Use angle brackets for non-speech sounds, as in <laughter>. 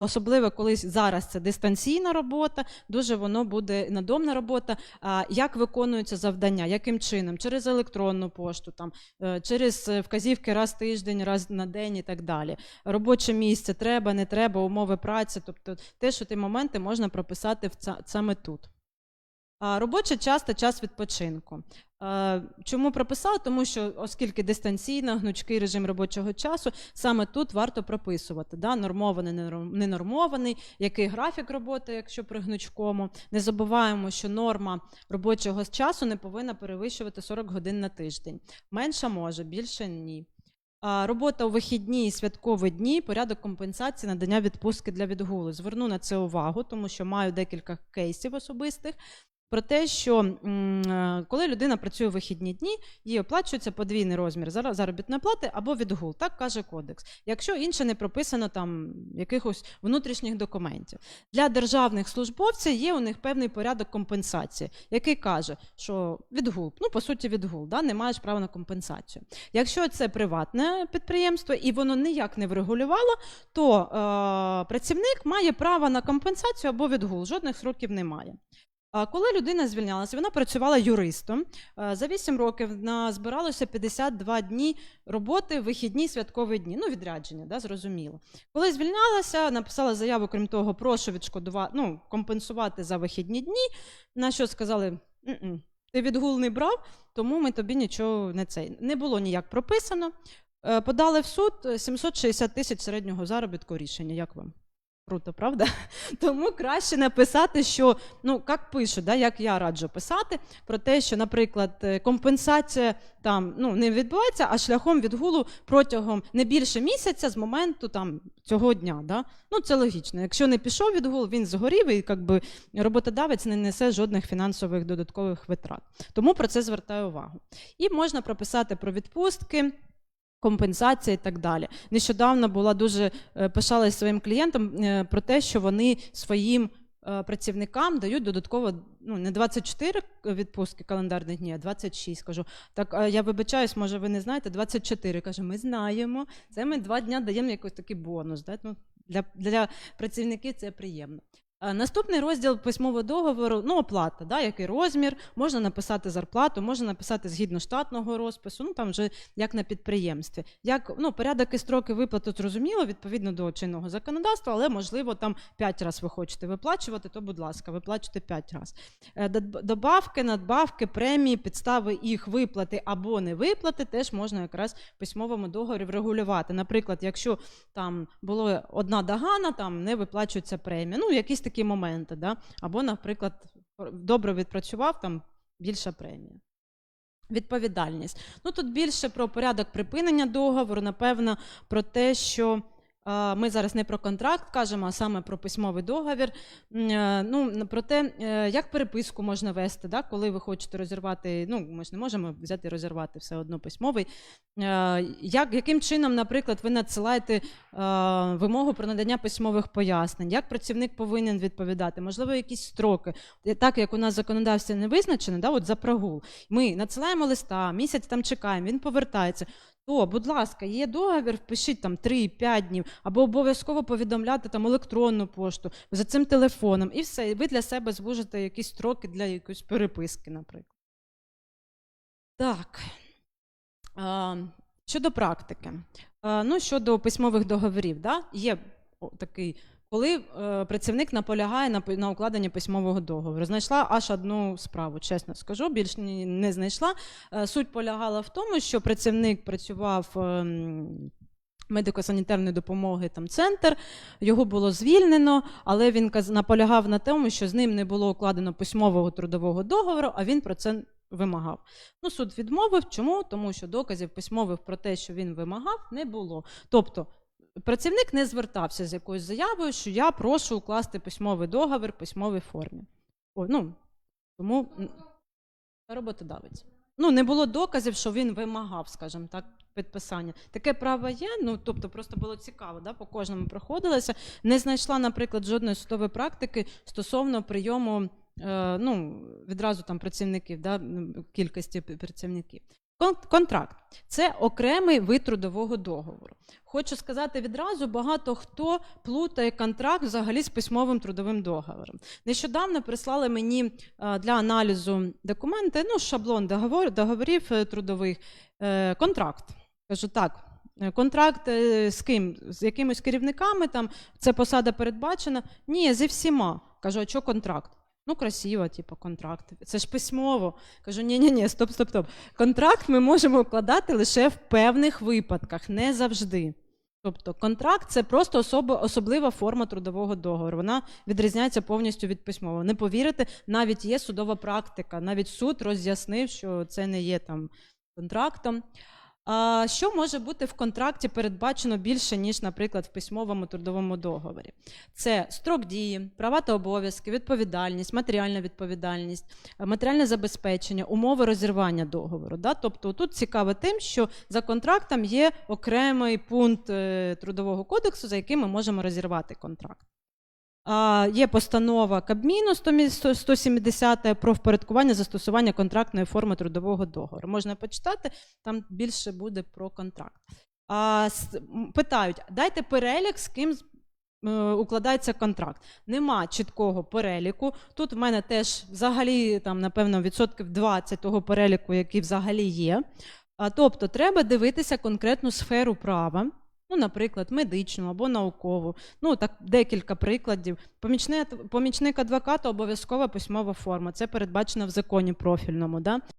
Особливо, коли зараз це дистанційна робота, дуже воно буде надомна робота. А як виконуються завдання, яким чином? Через електронну пошту, там, е, через е, вказівки раз тиждень, раз на день і так далі. Робоче місце треба, не треба, умови праці. Тобто те, що ті моменти можна прописати в саме тут. А робочий час та час відпочинку. Чому прописала? Тому що, оскільки дистанційно, гнучкий режим робочого часу, саме тут варто прописувати да? нормований, ненорм- ненормований, який графік роботи, якщо при гнучкому. Не забуваємо, що норма робочого часу не повинна перевищувати 40 годин на тиждень. Менша може, більше ні. Робота у вихідні і святкові дні, порядок компенсації надання відпустки для відгулу. Зверну на це увагу, тому що маю декілька кейсів особистих. Про те, що е, коли людина працює у вихідні дні, їй оплачується подвійний розмір заробітної плати або відгул, так каже кодекс. Якщо інше не прописано там якихось внутрішніх документів. Для державних службовців є у них певний порядок компенсації, який каже, що відгул, ну по суті, відгул, да, не маєш права на компенсацію. Якщо це приватне підприємство і воно ніяк не врегулювало, то е, працівник має право на компенсацію або відгул, жодних сроків немає. Коли людина звільнялася, вона працювала юристом. За 8 років назбиралося 52 дні роботи, вихідні, святкові дні. Ну, відрядження, да, зрозуміло. Коли звільнялася, написала заяву, крім того, прошу відшкодувати, ну, компенсувати за вихідні дні. На що сказали: «М-м, ти відгул не брав, тому ми тобі нічого не цей. Не було ніяк прописано. Е, Подали в суд е, 760 тисяч середнього заробітку рішення. Як вам? Круто, правда? <laughs> Тому краще написати, що ну як пишуть, да, як я раджу писати, про те, що, наприклад, е, компенсація там ну не відбувається, а шляхом відгулу протягом не більше місяця з моменту там цього дня. Да? Ну це логічно. Якщо не пішов відгул, він згорів, і якби роботодавець не несе жодних фінансових додаткових витрат. Тому про це звертаю увагу. І можна прописати про відпустки. Компенсація і так далі. Нещодавно була дуже е, пишалась своїм клієнтам е, про те, що вони своїм е, працівникам дають додатково ну не 24 відпустки календарних днів, а 26. Кажу, так я вибачаюсь, може ви не знаєте, 24. Каже, ми знаємо. Це ми два дня даємо якийсь такий бонус. Да? Ну, для, для працівників це приємно. Е, Наступний розділ письмового договору ну, оплата, да, який розмір, можна написати зарплату, можна написати згідно штатного розпису, ну там вже як на підприємстві. Як ну, порядок і строки виплати зрозуміло відповідно до чинного законодавства, але можливо там 5 разів ви хочете виплачувати, то будь ласка, виплачуйте 5 разів. Добавки, надбавки, премії, підстави їх виплати або не виплати теж можна якраз в письмовому договорі врегулювати. Наприклад, якщо там було одна догана, там не виплачується премія. Ну, якісь такі моменти, да? або, наприклад, добре відпрацював, там більша премія. Відповідальність. Ну тут більше про порядок припинення договору, напевно, про те, що ми зараз не про контракт кажемо, а саме про письмовий договір. Е, Ну, про те, е, як переписку можна вести, да, коли ви хочете розірвати. Ну, ми ж не можемо взяти і розірвати все одно письмовий. Е, Як, яким чином, наприклад, ви надсилаєте вимогу про надання письмових пояснень? Як працівник повинен відповідати? Можливо, якісь строки. Так як у нас законодавство не визначено, да, от за прогул. Ми надсилаємо листа, місяць там чекаємо, він повертається. То, будь ласка, є договір, впишіть там 3-5 днів, або обов'язково повідомляти там електронну пошту за цим телефоном, і все. Ви для себе звужите якісь строки для якоїсь переписки, наприклад. Так. А, щодо практики. А, ну, щодо письмових договорів, да, є такий. Коли е, працівник наполягає на, на укладенні письмового договору, знайшла аж одну справу, чесно скажу, більш ні- не знайшла. Е, суть полягала в тому, що працівник працював ем, медико-санітарної допомоги, там центр, його було звільнено, але він наполягав на тому, що з ним не було укладено письмового трудового договору, а він про це вимагав. Ну, суд відмовив. Чому? Тому що доказів письмових про те, що він вимагав, не було. Тобто працівник не звертався з якоюсь заявою, що я прошу укласти письмовий договір в письмовій формі. О, ну, тому роботодавець. Ну, не було доказів, що він вимагав, скажімо так, підписання. Таке право є, ну тобто просто було цікаво, да, по кожному проходилося. Не знайшла, наприклад, жодної судової практики стосовно прийому е, ну, відразу там працівників, да, кількості працівників. Кон- Контракт це окремий вид трудового договору. Хочу сказати відразу, багато хто плутає контракт взагалі з письмовим трудовим договором. Нещодавно прислали мені е, для аналізу документи, ну, шаблон договор, договорів е, трудових, е, контракт. Кажу, так, контракт з ким? З якимись керівниками, там це посада передбачена? Ні, зі всіма. Кажу, а що контракт? Ну, красиво, типу, контракт. Це ж письмово. Кажу, ні, ні, ні, стоп, стоп, стоп. Контракт ми можемо укладати лише в певних випадках, не завжди. Тобто контракт це просто особа, особлива форма трудового договору. Вона відрізняється повністю від письмового. Не повірите, навіть є судова практика. Навіть суд роз'яснив, що це не є там контрактом. Що може бути в контракті передбачено більше, ніж, наприклад, в письмовому трудовому договорі? Це строк дії, права та обов'язки, відповідальність, матеріальна відповідальність, е, матеріальне забезпечення, умови розірвання договору. Да? Тобто тут цікаво тим, що за контрактом є окремий пункт е, трудового кодексу, за яким ми можемо розірвати контракт. Є постанова Кабміну 170 про впорядкування застосування контрактної форми трудового договору. Можна почитати, там більше буде про контракт. Питають: дайте перелік, з ким е, укладається контракт. Нема чіткого переліку. Тут в мене теж взагалі там, напевно, відсотків 20 того переліку, який взагалі є. Тобто, треба дивитися конкретну сферу права. Ну, наприклад, медичну або наукову. Ну, так декілька прикладів. Помічник, помічник адвоката обов'язкова письмова форма. Це передбачено в законі профільному. Да?